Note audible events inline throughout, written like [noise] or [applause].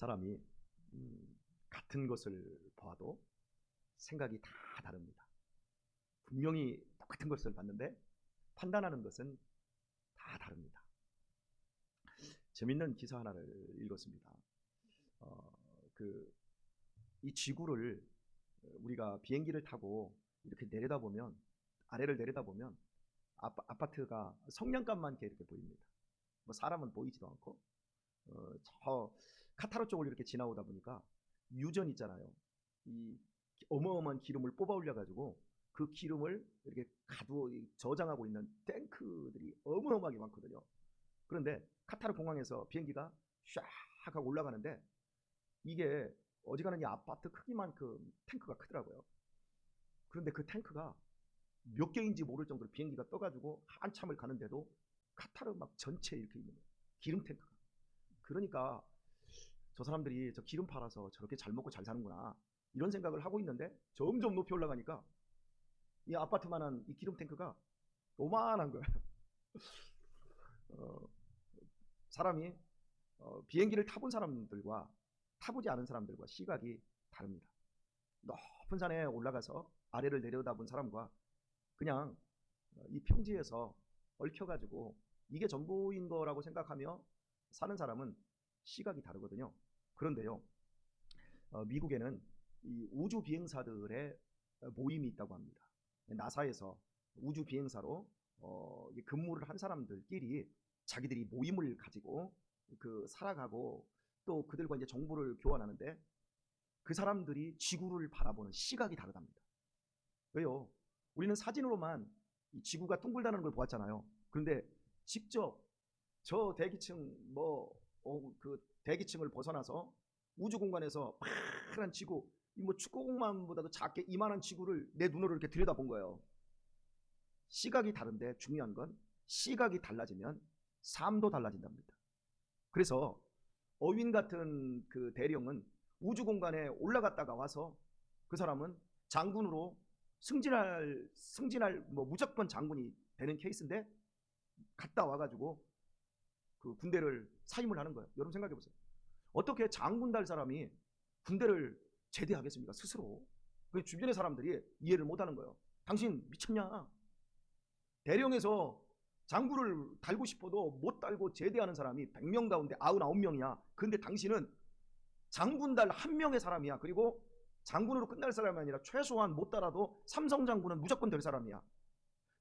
사람이 음, 같은 것을 보아도 생각이 다 다릅니다. 분명히 똑같은 것을 봤는데 판단하는 것은 다 다릅니다. 재밌는 기사 하나를 읽었습니다. 어, 그, 이 지구를 우리가 비행기를 타고 이렇게 내려다 보면, 아래를 내려다 보면 아파, 아파트가 성냥갑만 이렇게 보입니다. 뭐 사람은 보이지도 않고, 어, 저 카타르 쪽을 이렇게 지나오다 보니까 유전 있잖아요. 이 어마어마한 기름을 뽑아 올려 가지고 그 기름을 이렇게 가두어 저장하고 있는 탱크들이 어마어마하게 많거든요. 그런데 카타르 공항에서 비행기가 샥 하고 올라가는데 이게 어지간한 이 아파트 크기만큼 탱크가 크더라고요. 그런데 그 탱크가 몇 개인지 모를 정도로 비행기가 떠가지고 한참을 가는데도 카타르 막 전체 이렇게 있는 거예요. 기름 탱크가. 그러니까 저 사람들이 저 기름 팔아서 저렇게 잘 먹고 잘 사는구나. 이런 생각을 하고 있는데 점점 높이 올라가니까 이 아파트만한 이 기름 탱크가 요만한 거예요. [laughs] 어, 사람이 어, 비행기를 타본 사람들과 타보지 않은 사람들과 시각이 다릅니다. 높은 산에 올라가서 아래를 내려다본 사람과 그냥 어, 이 평지에서 얽혀가지고 이게 전부인 거라고 생각하며 사는 사람은 시각이 다르거든요. 그런데요, 어, 미국에는 이 우주 비행사들의 모임이 있다고 합니다. 나사에서 우주 비행사로 어, 근무를 한 사람들끼리 자기들이 모임을 가지고 그 살아가고 또 그들과 이제 정보를 교환하는데 그 사람들이 지구를 바라보는 시각이 다르답니다. 왜요? 우리는 사진으로만 이 지구가 둥글다는 걸 보았잖아요. 그런데 직접 저 대기층 뭐 그 대기층을 벗어나서 우주 공간에서 파란 지구 이뭐 축구공만보다도 작게 이만한 지구를 내 눈으로 이렇게 들여다본 거예요. 시각이 다른데 중요한 건 시각이 달라지면 삶도 달라진답니다. 그래서 어윈 같은 그 대령은 우주 공간에 올라갔다가 와서 그 사람은 장군으로 승진할 승진할 뭐 무조건 장군이 되는 케이스인데 갔다 와가지고 그 군대를 사임을 하는 거예요. 여러분 생각해 보세요. 어떻게 장군 달 사람이 군대를 제대하겠습니까? 스스로. 그 주변의 사람들이 이해를 못 하는 거예요. 당신 미쳤냐? 대령에서 장군을 달고 싶어도 못 달고 제대하는 사람이 100명 가운데 99명이야. 근데 당신은 장군 달 한 명의 사람이야. 그리고 장군으로 끝날 사람이 아니라 최소한 못 달아도 삼성 장군은 무조건 될 사람이야.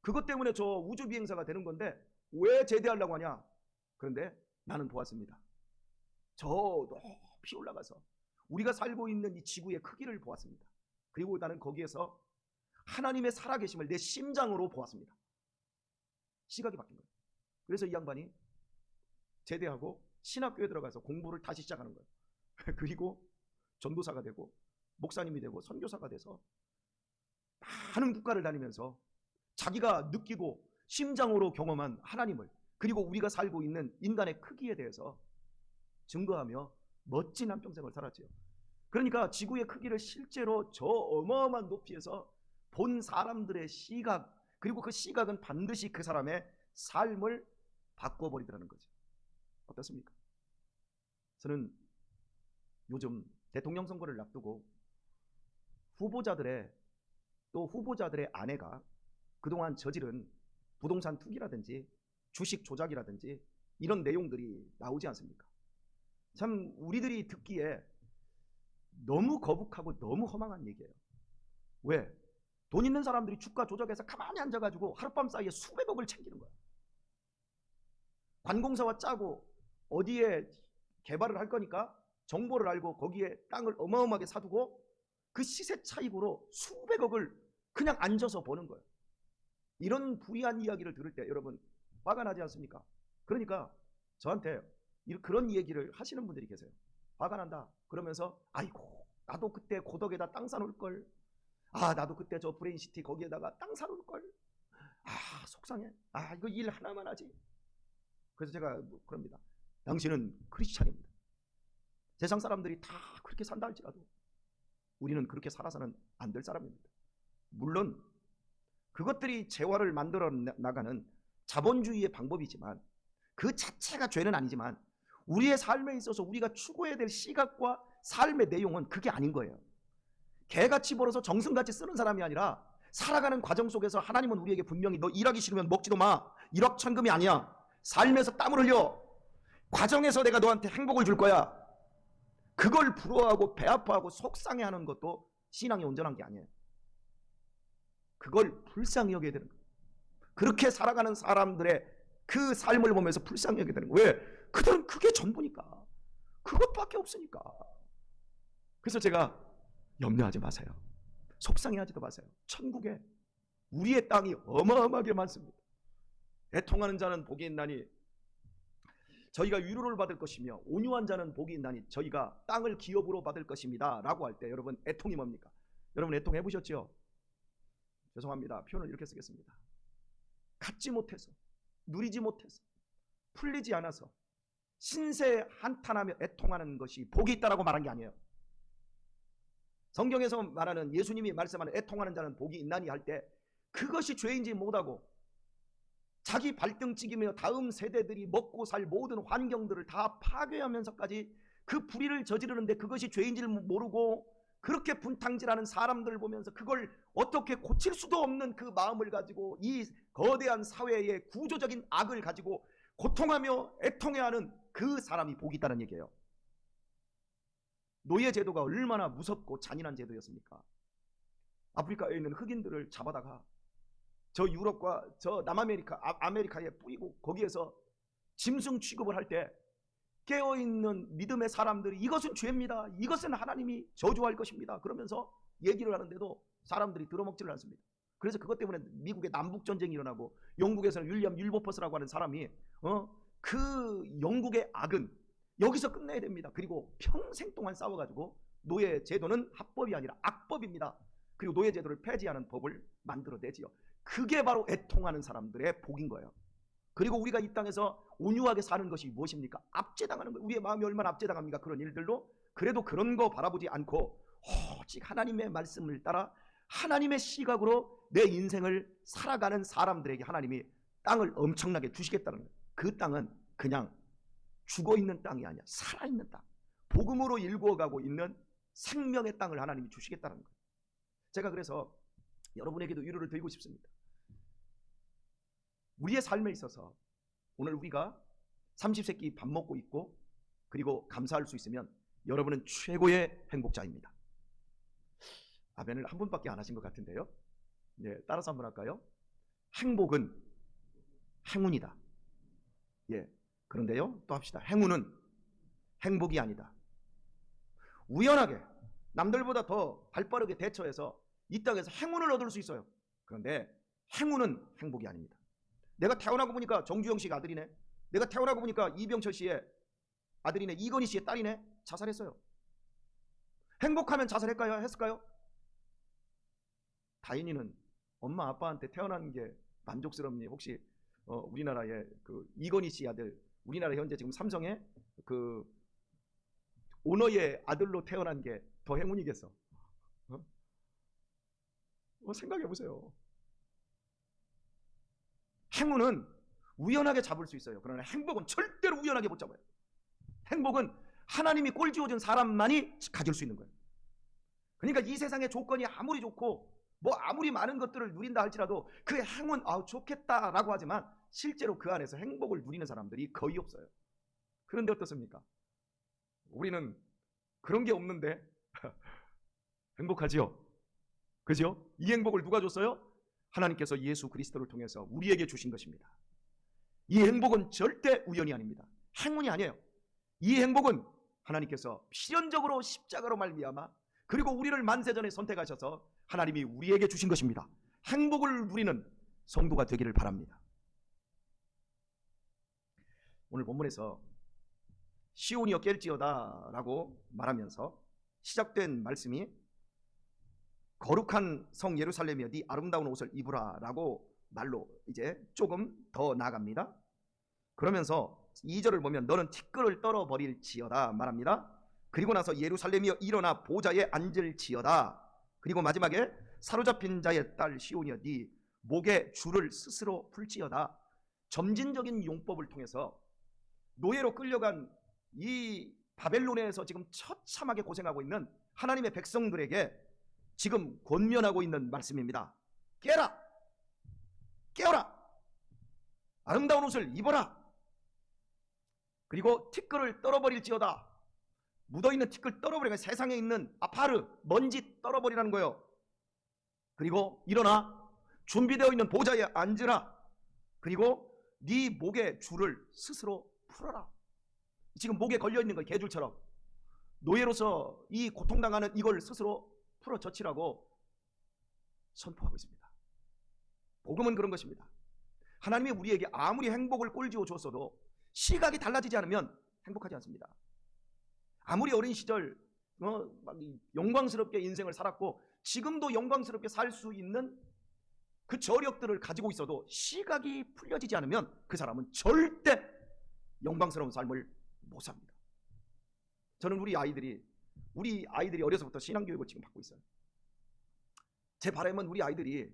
그것 때문에 저 우주 비행사가 되는 건데 왜 제대하려고 하냐? 그런데 나는 보았습니다. 저 높이 올라가서 우리가 살고 있는 이 지구의 크기를 보았습니다. 그리고 나는 거기에서 하나님의 살아계심을 내 심장으로 보았습니다. 시각이 바뀐 거예요. 그래서 이 양반이 제대하고 신학교에 들어가서 공부를 다시 시작하는 거예요. [laughs] 그리고 전도사가 되고 목사님이 되고 선교사가 돼서 많은 국가를 다니면서 자기가 느끼고 심장으로 경험한 하나님을 그리고 우리가 살고 있는 인간의 크기에 대해서 증거하며 멋진 한 평생을 살았지요. 그러니까 지구의 크기를 실제로 저 어마어마한 높이에서 본 사람들의 시각 그리고 그 시각은 반드시 그 사람의 삶을 바꿔버리더라는 거죠. 어떻습니까? 저는 요즘 대통령 선거를 앞두고 후보자들의 또 후보자들의 아내가 그동안 저지른 부동산 투기라든지 주식 조작이라든지 이런 내용들이 나오지 않습니까? 참 우리들이 듣기에 너무 거북하고 너무 허망한 얘기예요. 왜? 돈 있는 사람들이 주가 조작해서 가만히 앉아가지고 하룻밤 사이에 수백억을 챙기는 거야. 관공서와 짜고 어디에 개발을 할 거니까 정보를 알고 거기에 땅을 어마어마하게 사두고 그 시세 차익으로 수백억을 그냥 앉아서 버는 거예요. 이런 불이한 이야기를 들을 때 여러분 화가 나지 않습니까? 그러니까 저한테 그런 얘기를 하시는 분들이 계세요. 화가 난다. 그러면서 아이고 나도 그때 고덕에다 땅 사놓을 걸. 아 나도 그때 저 브레인시티 거기에다가 땅 사놓을 걸. 아 속상해. 아 이거 일 하나만 하지. 그래서 제가 뭐 그럽니다. 당신은 크리스찬입니다. 세상 사람들이 다 그렇게 산다 할지라도 우리는 그렇게 살아서는 안 될 사람입니다. 물론 그것들이 재화를 만들어 나가는 자본주의의 방법이지만 그 자체가 죄는 아니지만 우리의 삶에 있어서 우리가 추구해야 될 시각과 삶의 내용은 그게 아닌 거예요. 개같이 벌어서 정성같이 쓰는 사람이 아니라 살아가는 과정 속에서 하나님은 우리에게 분명히 너 일하기 싫으면 먹지도 마. 일확천금이 아니야. 삶에서 땀을 흘려. 과정에서 내가 너한테 행복을 줄 거야. 그걸 부러워하고 배 아파하고 속상해하는 것도 신앙이 온전한 게 아니에요. 그걸 불쌍히 여겨야 되는 거예요. 그렇게 살아가는 사람들의 그 삶을 보면서 불쌍히 여겨야 되는 거예요. 왜? 그들은 그게 전부니까. 그것밖에 없으니까. 그래서 제가 염려하지 마세요. 속상해하지도 마세요. 천국에 우리의 땅이 어마어마하게 많습니다. 애통하는 자는 복이 있나니 저희가 위로를 받을 것이며 온유한 자는 복이 있나니 저희가 땅을 기업으로 받을 것입니다. 라고 할 때 여러분 애통이 뭡니까? 여러분 애통해 보셨죠? 죄송합니다. 표현을 이렇게 쓰겠습니다. 갖지 못해서 누리지 못해서 풀리지 않아서 신세 한탄하며 애통하는 것이 복이 있다라고 말한 게 아니에요. 성경에서 말하는 예수님이 말씀하는 애통하는 자는 복이 있나니 할 때 그것이 죄인지 못하고 자기 발등 찍이며 다음 세대들이 먹고 살 모든 환경들을 다 파괴하면서까지 그 불의를 저지르는데 그것이 죄인지를 모르고 그렇게 분탕질하는 사람들을 보면서 그걸 어떻게 고칠 수도 없는 그 마음을 가지고 이 거대한 사회의 구조적인 악을 가지고 고통하며 애통해하는 그 사람이 복이 있다는 얘기예요. 노예 제도가 얼마나 무섭고 잔인한 제도였습니까? 아프리카에 있는 흑인들을 잡아다가 저 유럽과 저 남아메리카, 아, 아메리카에 뿌리고 거기에서 짐승 취급을 할 때 깨어있는 믿음의 사람들이 이것은 죄입니다. 이것은 하나님이 저주할 것입니다. 그러면서 얘기를 하는데도 사람들이 들어먹지를 않습니다. 그래서 그것 때문에 미국의 남북 전쟁이 일어나고 영국에서는 윌리엄 율버퍼스라고 하는 사람이 어? 그 영국의 악은 여기서 끝내야 됩니다. 그리고 평생 동안 싸워가지고 노예 제도는 합법이 아니라 악법입니다. 그리고 노예 제도를 폐지하는 법을 만들어내지요. 그게 바로 애통하는 사람들의 복인 거예요. 그리고 우리가 이 땅에서 온유하게 사는 것이 무엇입니까? 압제당하는 거예요. 우리의 마음이 얼마나 압제당합니까? 그런 일들로 그래도 그런 거 바라보지 않고 오직 하나님의 말씀을 따라 하나님의 시각으로 내 인생을 살아가는 사람들에게 하나님이 땅을 엄청나게 주시겠다는 거예요. 그 땅은 그냥 죽어 있는 땅이 아니야. 살아 있는 땅. 복음으로 일구어가고 있는 생명의 땅을 하나님이 주시겠다는 거예요. 제가 그래서 여러분에게도 위로를 드리고 싶습니다. 우리의 삶에 있어서 오늘 우리가 30세끼 밥 먹고 있고 그리고 감사할 수 있으면 여러분은 최고의 행복자입니다. 아멘을 한 분밖에 안 하신 것 같은데요. 네, 따라서 한번 할까요? 행복은 행운이다. 예. 그런데요, 또 합시다. 행운은 행복이 아니다. 우연하게 남들보다 더 발빠르게 대처해서 이 땅에서 행운을 얻을 수 있어요. 그런데 행운은 행복이 아닙니다. 내가 태어나고 보니까 정주영 씨가 아들이네. 내가 태어나고 보니까 이병철 씨의 아들이네. 이건희 씨의 딸이네. 자살했어요. 행복하면 자살할까요? 했을까요? 다인이는 엄마 아빠한테 태어난 게 만족스럽니? 혹시 어, 우리나라의 그 이건희 씨 아들, 우리나라 현재 지금 삼성의 그 오너의 아들로 태어난 게 더 행운이겠어. 어? 어, 생각해 보세요. 행운은 우연하게 잡을 수 있어요. 그러나 행복은 절대로 우연하게 못 잡아요. 행복은 하나님이 꼴 지어준 사람만이 가질 수 있는 거예요. 그러니까 이 세상의 조건이 아무리 좋고 뭐 아무리 많은 것들을 누린다 할지라도 그 행운 아우 좋겠다라고 하지만 실제로 그 안에서 행복을 누리는 사람들이 거의 없어요. 그런데 어떻습니까? 우리는 그런 게 없는데 [laughs] 행복하지요? 그죠? 이 행복을 누가 줬어요? 하나님께서 예수 그리스도를 통해서 우리에게 주신 것입니다. 이 행복은 절대 우연이 아닙니다. 행운이 아니에요. 이 행복은 하나님께서 필연적으로 십자가로 말미암아 그리고 우리를 만세전에 선택하셔서 하나님이 우리에게 주신 것입니다. 행복을 누리는 성도가 되기를 바랍니다. 오늘 본문에서 시온이여 깰지어다 라고 말하면서 시작된 말씀이 거룩한 성 예루살렘이여 네 아름다운 옷을 입으라 라고 말로 이제 조금 더 나갑니다. 그러면서 2절을 보면 너는 티끌을 떨어 버릴지어다 말합니다. 그리고 나서 예루살렘이여 일어나 보좌에 앉을지어다. 그리고 마지막에 사로잡힌 자의 딸 시온이여 네 목에 줄을 스스로 풀지어다. 점진적인 용법을 통해서 노예로 끌려간 이 바벨론에서 지금 처참하게 고생하고 있는 하나님의 백성들에게 지금 권면하고 있는 말씀입니다. 깨라! 깨어라! 아름다운 옷을 입어라! 그리고 티끌을 떨어버릴지어다. 묻어있는 티끌 떨어버리가 세상에 있는 아파르, 먼지 떨어버리라는 거예요. 그리고 일어나 준비되어 있는 보좌에 앉으라. 그리고 네 목의 줄을 스스로 풀어라. 지금 목에 걸려 있는 거 개줄처럼 노예로서 이 고통당하는 이걸 스스로 풀어 젖히라고 선포하고 있습니다. 복음은 그런 것입니다. 하나님이 우리에게 아무리 행복을 꼴지어 줬어도 시각이 달라지지 않으면 행복하지 않습니다. 아무리 어린 시절 어, 영광스럽게 인생을 살았고 지금도 영광스럽게 살 수 있는 그 저력들을 가지고 있어도 시각이 풀려지지 않으면 그 사람은 절대 영광스러운 삶을 못 삽니다. 저는 우리 아이들이 우리 아이들이 어려서부터 신앙 교육을 지금 받고 있어요. 제 바람은 우리 아이들이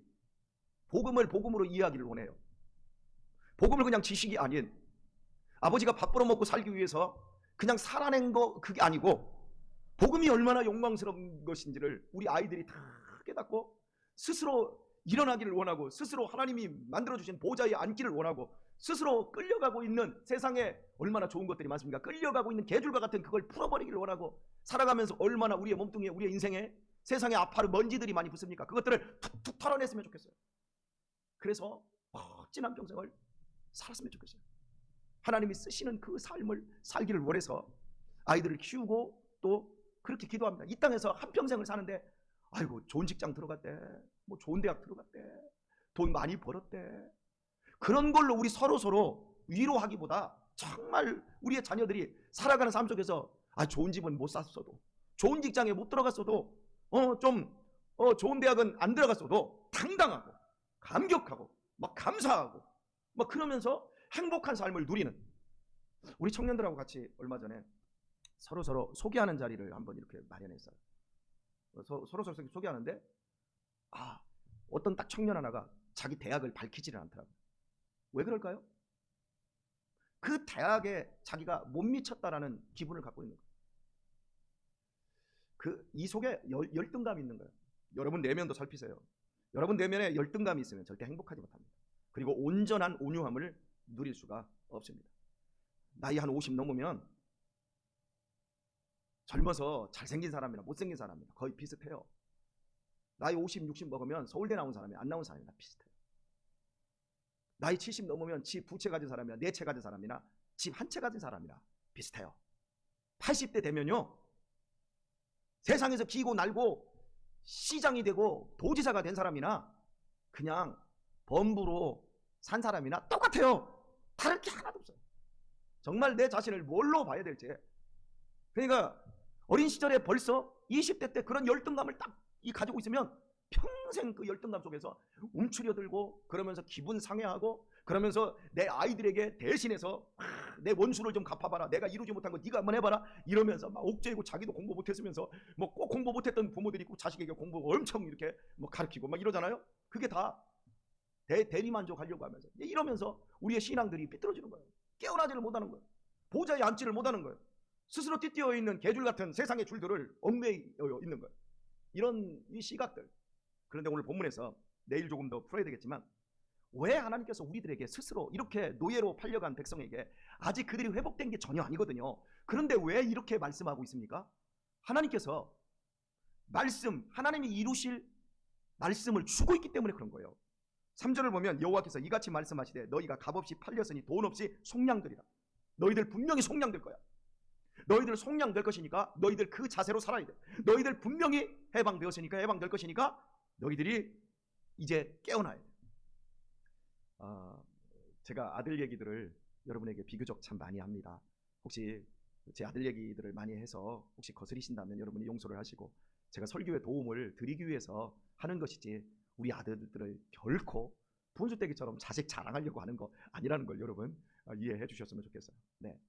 복음을 복음으로 이해하기를 원해요. 복음을 그냥 지식이 아닌 아버지가 밥 벌어먹고 살기 위해서 그냥 살아낸 거 그게 아니고 복음이 얼마나 영광스러운 것인지를 우리 아이들이 다 깨닫고 스스로 일어나기를 원하고 스스로 하나님이 만들어 주신 보좌에 앉기를 원하고 스스로 끌려가고 있는 세상에 얼마나 좋은 것들이 많습니까? 끌려가고 있는 개줄과 같은 그걸 풀어버리기를 원하고 살아가면서 얼마나 우리의 몸뚱이에 우리의 인생에 세상에 아파르 먼지들이 많이 붙습니까? 그것들을 툭툭 털어냈으면 좋겠어요. 그래서 멋진 한 평생을 살았으면 좋겠어요. 하나님이 쓰시는 그 삶을 살기를 원해서 아이들을 키우고 또 그렇게 기도합니다. 이 땅에서 한 평생을 사는데 아이고 좋은 직장 들어갔대. 뭐 좋은 대학 들어갔대. 돈 많이 벌었대. 그런 걸로 우리 서로 서로 위로하기보다 정말 우리의 자녀들이 살아가는 삶 속에서 아 좋은 집은 못 샀어도 좋은 직장에 못 들어갔어도 어좀 어, 좋은 대학은 안 들어갔어도 당당하고 감격하고 막 감사하고 막 그러면서 행복한 삶을 누리는 우리 청년들하고 같이 얼마 전에 서로 서로 소개하는 자리를 한번 이렇게 마련했어요. 어, 서, 서로 서로 소개하는데 아 어떤 딱 청년 하나가 자기 대학을 밝히지를 않더라고요. 왜 그럴까요? 그 대학에 자기가 못 미쳤다라는 기분을 갖고 있는 거예요. 그 이 속에 열, 열등감이 있는 거예요. 여러분 내면도 살피세요. 여러분 내면에 열등감이 있으면 절대 행복하지 못합니다. 그리고 온전한 온유함을 누릴 수가 없습니다. 나이 한 50 넘으면 젊어서 잘생긴 사람이나 못생긴 사람이나 거의 비슷해요. 나이 50, 60 먹으면 서울대 나온 사람이 안 나온 사람이나 비슷해요. 나이 70 넘으면 집 두 채 가진 사람이나 네 채 가진 사람이나 집 한 채 가진 사람이나 비슷해요. 80대 되면요. 세상에서 기고 날고 시장이 되고 도지사가 된 사람이나 그냥 범부로 산 사람이나 똑같아요. 다를 게 하나도 없어요. 정말 내 자신을 뭘로 봐야 될지. 그러니까 어린 시절에 벌써 20대 때 그런 열등감을 딱이 가지고 있으면 평생 그 열등감 속에서 움츠려들고 그러면서 기분 상해하고 그러면서 내 아이들에게 대신해서 아, 내 원수를 좀 갚아봐라 내가 이루지 못한 거 네가 한번 해봐라 이러면서 막 옥죄이고 자기도 공부 못했으면서 뭐 꼭 공부 못했던 부모들이 꼭 자식에게 공부 엄청 이렇게 뭐 가르치고 막 이러잖아요 그게 다 대, 대리만족하려고 하면서 이러면서 우리의 신앙들이 삐뚤어지는 거예요 깨어나지를 못하는 거예요 보좌에 앉지를 못하는 거예요 스스로 띠뛰어 있는 개줄 같은 세상의 줄들을 얽매여 있는 거예요 이런 이 시각들 그런데 오늘 본문에서 내일 조금 더 풀어야 되겠지만 왜 하나님께서 우리들에게 스스로 이렇게 노예로 팔려간 백성에게 아직 그들이 회복된 게 전혀 아니거든요. 그런데 왜 이렇게 말씀하고 있습니까? 하나님께서 말씀, 하나님이 이루실 말씀을 주고 있기 때문에 그런 거예요. 3절을 보면 여호와께서 이같이 말씀하시되 너희가 값없이 팔렸으니 돈 없이 속량들이라. 너희들 분명히 속량될 거야. 너희들 속량될 것이니까 너희들 그 자세로 살아야 돼. 너희들 분명히 해방되었으니까 해방될 것이니까 너희들이 이제 깨어나야 돼. 아, 제가 아들 얘기들을 여러분에게 비교적 참 많이 합니다. 혹시 제 아들 얘기들을 많이 해서 혹시 거스리신다면 여러분이 용서를 하시고 제가 설교에 도움을 드리기 위해서 하는 것이지 우리 아들들을 결코 분수대기처럼 자식 자랑하려고 하는 거 아니라는 걸 여러분 어, 이해해 주셨으면 좋겠어요. 네,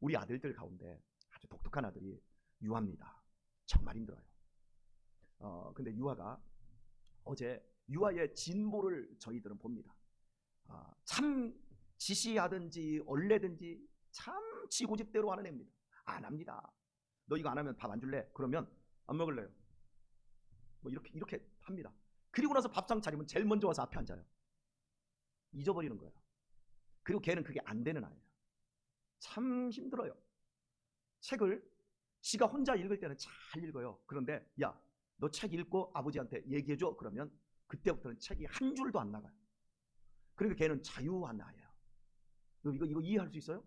우리 아들들 가운데 아주 독특한 아들이 유아입니다. 정말 힘들어요. 어, 근데 유아가 어제 유아의 진보를 저희들은 봅니다. 아, 참 지시하든지 얼레든지 참 지고집대로 하는 애입니다. 안 합니다. 너 이거 안 하면 밥 안 줄래? 그러면 안 먹을래요. 뭐 이렇게 이렇게 합니다. 그리고 나서 밥상 차리면 제일 먼저 와서 앞에 앉아요. 잊어버리는 거예요. 그리고 걔는 그게 안 되는 아이예요. 참 힘들어요. 책을 지가 혼자 읽을 때는 잘 읽어요. 그런데 야, 너 책 읽고 아버지한테 얘기해 줘. 그러면 그때부터는 책이 한 줄도 안 나가요. 그러니까 걔는 자유한 아이예요. 너 이거 이거 이해할 수 있어요?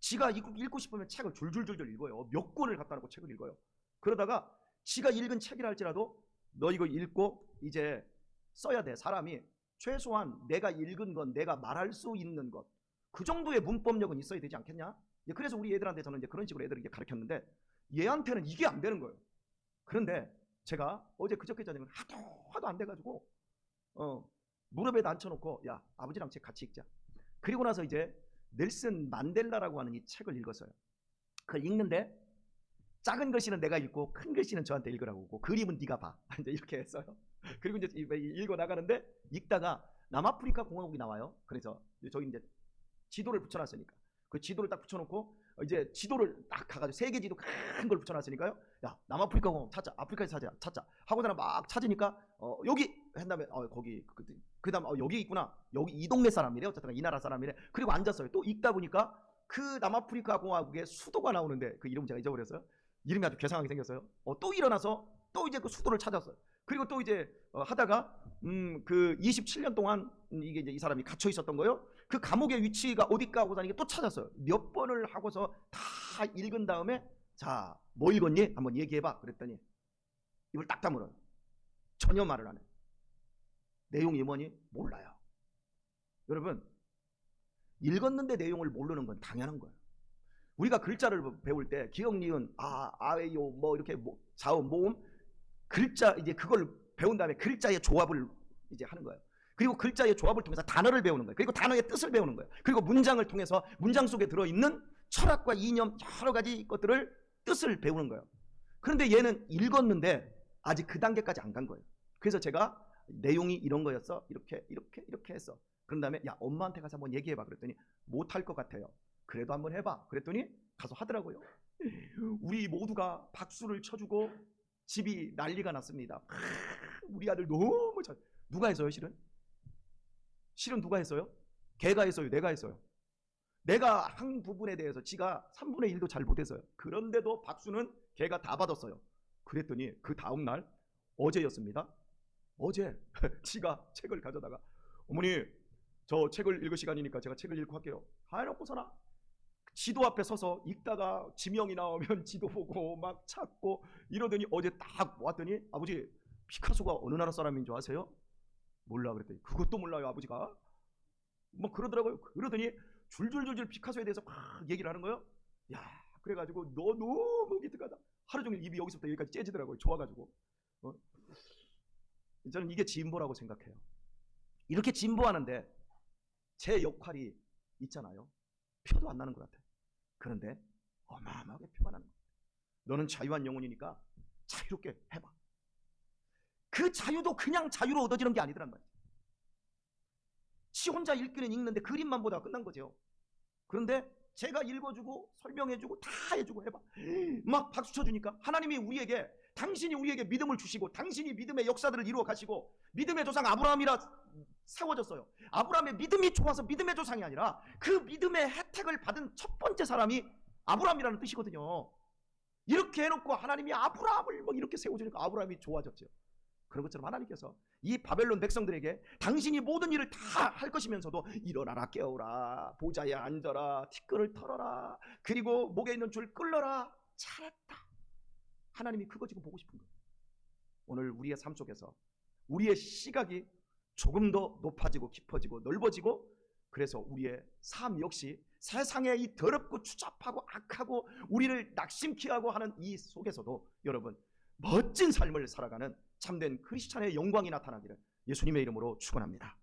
지가 읽고, 읽고 싶으면 책을 줄줄줄줄 읽어요. 몇 권을 갖다 놓고 책을 읽어요. 그러다가 지가 읽은 책이라 할지라도 너 이거 읽고 이제 써야 돼. 사람이 최소한 내가 읽은 건 내가 말할 수 있는 것. 그 정도의 문법력은 있어야 되지 않겠냐? 이제 그래서 우리 애들한테 저는 이제 그런 식으로 애들을 가르쳤는데 얘한테는 이게 안 되는 거예요. 그런데 제가 어제 그저께 저녁은 하도 하도 안 돼가지고 어 무릎에다 앉혀놓고 야 아버지랑 책 같이 읽자. 그리고 나서 이제 넬슨 만델라라고 하는 이 책을 읽었어요. 그걸 읽는데 작은 글씨는 내가 읽고 큰 글씨는 저한테 읽으라고 하고 그림은 네가 봐. [laughs] 이제 이렇게 했어요. [laughs] 그리고 이제 읽어 나가는데 읽다가 남아프리카 공화국이 나와요. 그래서 저기 이제 지도를 붙여놨으니까 그 지도를 딱 붙여놓고 이제 지도를 딱 가가지고 세계 지도 큰 걸 붙여놨으니까요. 야 남아프리카 공화국 찾자, 아프리카에서 찾자, 찾자. 하고다가 막 찾으니까 어, 여기 한 다음에 어, 거기 그, 그, 그다음 어, 여기 있구나. 여기 이 동네 사람이래. 어쨌든 이 나라 사람이래. 그리고 앉았어요. 또 읽다 보니까 그 남아프리카 공화국의 수도가 나오는데 그 이름 제가 잊어버렸어요. 이름이 아주 괴상하게 생겼어요. 어, 또 일어나서 또 이제 그 수도를 찾았어요. 그리고 또 이제 어, 하다가 음, 그 27년 동안 음, 이게 이제 이 사람이 갇혀 있었던 거예요. 그 감옥의 위치가 어디까 하고 다니게 또 찾았어요. 몇 번을 하고서 다 읽은 다음에 자, 뭐 읽었니? 한번 얘기해 봐. 그랬더니 입을 딱 다물어요. 전혀 말을 안 해. 내용이 뭐니? 몰라요. 여러분, 읽었는데 내용을 모르는 건 당연한 거예요. 우리가 글자를 배울 때 기억, 니은, 아, 아에요, 뭐 이렇게 뭐, 자음, 모음 글자 이제 그걸 배운 다음에 글자의 조합을 이제 하는 거예요. 그리고 글자의 조합을 통해서 단어를 배우는 거예요. 그리고 단어의 뜻을 배우는 거예요. 그리고 문장을 통해서 문장 속에 들어 있는 철학과 이념 여러 가지 것들을 뜻을 배우는 거예요. 그런데 얘는 읽었는데 아직 그 단계까지 안 간 거예요. 그래서 제가 내용이 이런 거였어. 이렇게 이렇게 이렇게 했어. 그런 다음에 야 엄마한테 가서 한번 얘기해봐. 그랬더니 못할 것 같아요. 그래도 한번 해봐. 그랬더니 가서 하더라고요. 우리 모두가 박수를 쳐주고 집이 난리가 났습니다. 우리 아들 너무 잘. 누가 했어요, 실은? 실은 누가 했어요? 걔가 했어요, 내가 했어요. 내가 한 부분에 대해서 지가 3분의 1도 잘 못했어요. 그런데도 박수는 걔가 다 받았어요. 그랬더니 그 다음 날 어제였습니다. 어제 [laughs] 지가 책을 가져다가 어머니 저 책을 읽을 시간이니까 제가 책을 읽고 할게요. 해놓고서나 지도 앞에 서서 읽다가 지명이 나오면 [laughs] 지도 보고 막 찾고 이러더니 어제 딱 왔더니 아버지 피카소가 어느 나라 사람인 줄 아세요? 몰라 그랬더니. 그것도 몰라요 아버지가. 뭐 그러더라고요. 그러더니 줄줄줄줄 피카소에 대해서 막 얘기를 하는 거예요. 야 그래가지고 너 너무 기특하다. 하루 종일 입이 여기서부터 여기까지 째지더라고요 좋아가지고. 어? 저는 이게 진보라고 생각해요. 이렇게 진보하는데 제 역할이 있잖아요. 표도 안 나는 것 같아 그런데 어마어마하게 나는 거야 너는 자유한 영혼이니까 자유롭게 해봐 그 자유도 그냥 자유로 얻어지는 게 아니더란 말이야. 지 혼자 읽기는 읽는데 그림만 보다가 끝난 거죠. 그런데 제가 읽어주고 설명해주고 다 해주고 해봐. 막 박수 쳐주니까 하나님이 우리에게 당신이 우리에게 믿음을 주시고 당신이 믿음의 역사들을 이루어 가시고 믿음의 조상 아브라함이라 세워졌어요. 아브라함의 믿음이 좋아서 믿음의 조상이 아니라 그 믿음의 혜택을 받은 첫 번째 사람이 아브라함이라는 뜻이거든요. 이렇게 해놓고 하나님이 아브라함을 막 이렇게 세워주니까 아브라함이 좋아졌죠. 그런 것처럼 하나님께서 이 바벨론 백성들에게 당신이 모든 일을 다 할 것이면서도 일어나라 깨어라 보좌에 앉아라 티끌을 털어라 그리고 목에 있는 줄 끌러라 잘했다 하나님이 그거 지금 보고 싶은 거예요 오늘 우리의 삶 속에서 우리의 시각이 조금 더 높아지고 깊어지고 넓어지고 그래서 우리의 삶 역시 세상에 이 더럽고 추잡하고 악하고 우리를 낙심케 하고 하는 이 속에서도 여러분 멋진 삶을 살아가는 참된 크리스찬의 영광이 나타나기를 예수님의 이름으로 축원합니다.